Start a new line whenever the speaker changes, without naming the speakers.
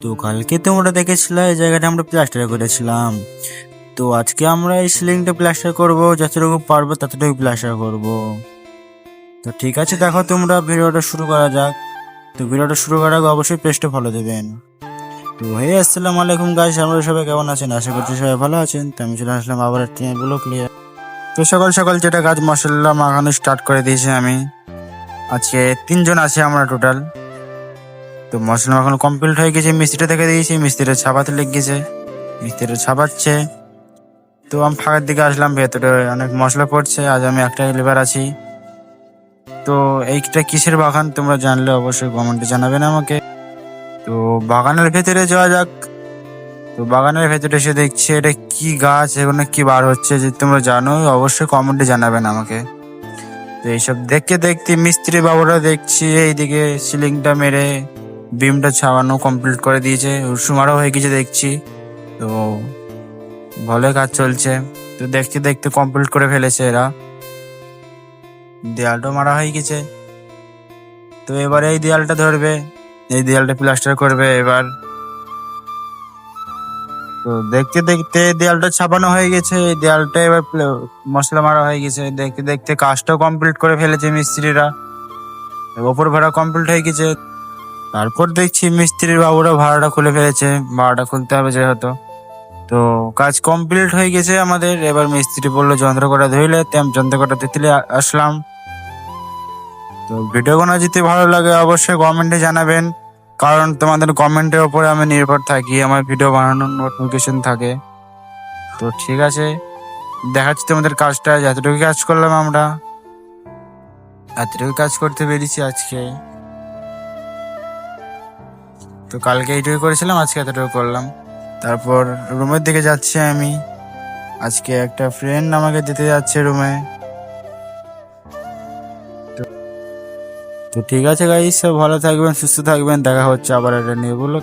তো কালকে তোমরা দেখেছিলে এই জায়গাটা আমরা প্লাস্টার করেছিলাম। তো আজকে আমরা এই সিলিংটা প্লাস্টার করব, যতটুকু পারব ততটুকু প্লাস্টার করব। তো ঠিক আছে, দেখো তোমরা ভিডিওটা শুরু করা যাক। তো ভিডিওটা শুরু করার আগে অবশ্যই পেজটা ফলো দেবেন। তো হে আসসালামু আলাইকুম গাইস আমরা সবাই কেমন আছেন? আশা করছি সবাই ভালো আছেন। তো আমি চলে আসলাম আবার একটি ব্লগ ক্লিয়ার তো সকাল সকাল যেটা গাছ মশলা মাখানো স্টার্ট করে দিয়েছি আমি। আজকে তিনজন আছি আমরা টোটাল তো মশলা মাখানো কমপ্লিট হয়ে গেছে, মিস্ত্রিটা দেখে দিয়েছি, মিস্ত্রিটা ছাপাতে লেগে গেছে, মিস্ত্রিটা ছাপাচ্ছে। তো আমি ফাঁকার দিকে আসলাম, ভেতরে অনেক মশলা পড়ছে, আজ আমি একটা লেবার আছি। তো এইটা কিসের বাগান তোমরা জানলে অবশ্যই কমেন্টে জানাবেন আমাকে। তো বাগানের ভেতরে যাওয়া যাক। তো বাগানের ভেতরে এসে দেখছি এটা কি গাছ এখানে কি বার হচ্ছে, যে তোমরা জানো অবশ্যই কমেন্টে জানাবেন আমাকে। তো এইসব দেখতে দেখতে মিস্ত্রি বাবুরা দেখছি, এইদিকে সিলিংটা মেরে বিমটা ছাওয়ানো কমপ্লিট করে দিয়েছে। সুমারও হয়ে গেছে দেখছি। তো ভালোই কাজ চলছে। তো দেখতে দেখতে কমপ্লিট করে ফেলেছে এরা। দেয়ালটা মারা হয়ে গেছে। তো এবার এই দেয়ালটা ধরবে। এই দেয়ালটা প্লাস্টার করবে এবার। তো দেখতে দেখতে দেয়ালটা ছাপানো হয়ে গেছে। এই দেয়ালটা এবার মশলা মারা হয়ে গেছে। দেখতে দেখতে কাজটাও কমপ্লিট করে ফেলেছে মিস্ত্রিরা। ওপর ভাড়া কমপ্লিট হয়ে গেছে। তারপর দেখছি মিস্ত্রির বাবুরা ভাড়াটা খুলে ফেলেছে, ভাড়াটা খুলতে হবে যেহেতু। তো কাজ কমপ্লিট হয়ে গেছে আমাদের, এবার মিস্ত্রি বলল যন্ত্র কটা ধুইলে, তেম যন্ত্র কটা দিতে আসলাম। তো ভিডিওগুলো যদি ভালো লাগে, অবশ্যই কমেন্টে জানাবেন। কারণ তোমাদের কমেন্টের ওপরে আমি নির্ভর থাকি, আমার ভিডিও বানানোর নোটিফিকেশন থাকে। তো ঠিক আছে, দেখাচ্ছি তোমাদের কাজটা। যতটুকু কাজ করলাম আমরা, এতটুকু কাজ করতে পেরেছি আজকে। তো কালকে এইটুকু করেছিলাম, আজকে এতটুকু করলাম। তারপর রুমের দিকে যাচ্ছি আমি। আজকে একটা ফ্রেন্ড আমাকে দিতে যাচ্ছে রুমে তো ঠিক আছে গাইস সব ভালো থাকবেন, সুস্থ থাকবেন, দেখা হচ্ছে আবার একটা নিয়ে বলো